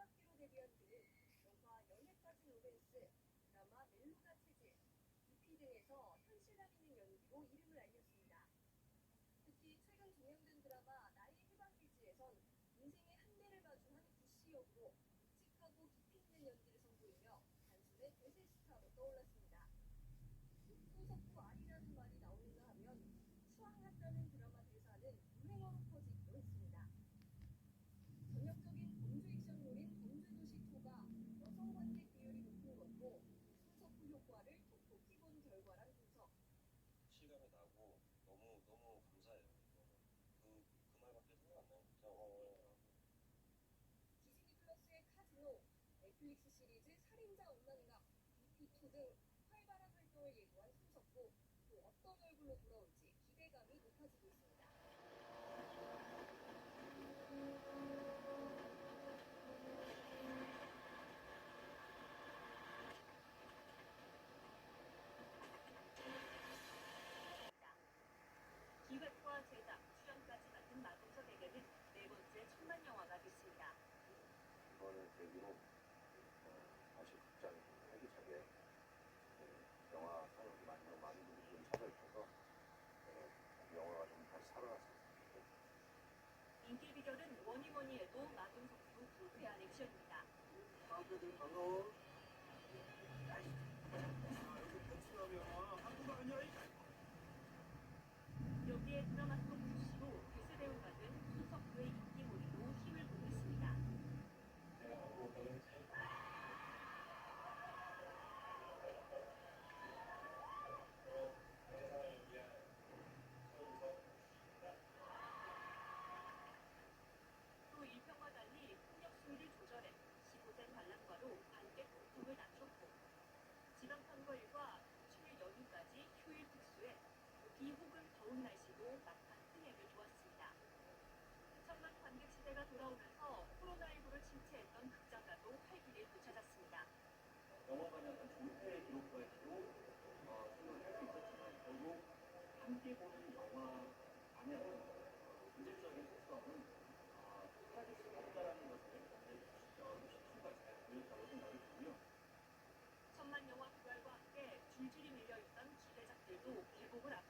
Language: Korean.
위한 그는 영화 연애까지 로맨스, 드라마 멜로다 체질, EP 등에서 현실감 있는 연기로 이름을 알렸습니다. 특히 최근 종영된 드라마 나의 해방일지에선 인생의 한계를 마주한 구씨 역으로 묵직하고 깊이 있는 연기를 선보이며 단숨에 대세 스타로 떠올랐습니다. 소속도 아니라는 말이 나오는가 하면 수항한다는 드라마 대사는 유행어로 퍼지기도 했습니다. 전형적인 범죄 액션물인 범죄도시2가 여성관계 비율이 높은 것도 순서부 효과를 톡톡히 본 결과란 분석. 실감이 나고 너무 너무 감사해요. 그, 그 말밖에 생각 안 나요. 진짜 어, 디즈니 플러스의 카지노, 넷플릭스 시리즈 살인자 온난이가 EP2 등 활발한 활동을 예고한 손석구 또 어떤 얼굴로 돌아올지 기대감이 높아지고 있습니다. 기획과 제작, 출연까지 맡은 마동석 에게는 네 번째 천만 영화가 됐습니다. 이거를 계기로 어, 다시 극장에 활기차게 어, 영화 산업이 많이 많은 분들이 좀 찾아주셔서 어, 영화가 좀 다시 살아났으면 좋겠고 인기 비결은 뭐니 뭐니 해도 마동석도 불쾌한 액션입니다. 사람들 반가워 여기에 드라마 속 구시로 대세배우 받은 손석구의 인기몰이로 힘을 보고 있습니다. 또 일평과 달리 폭력 수위를 조절해 15세 관람가로 관객 고통을 낮췄고 지방선거일과 추일 연휴까지 휴일 특수에 비 혹은 더운 날씨도 막판 흥행을 도왔습니다. 천만 관객 시대가 돌아오면서 코로나19를 침체했던 극장가도 활기를 되찾았습니다. 영화관은 약간 존폐 기록까지도 어, 생각을 할수 있었지만 결국 함께 보는 영화 안에는 문제적인 특성은 어, 빠질 수 없다라는 것을 어, 실수가 잘 보였다고 생각이 들고요. 천만 영화 부활과 함께 줄줄이 밀려있던 기대작들도 개봉을 앞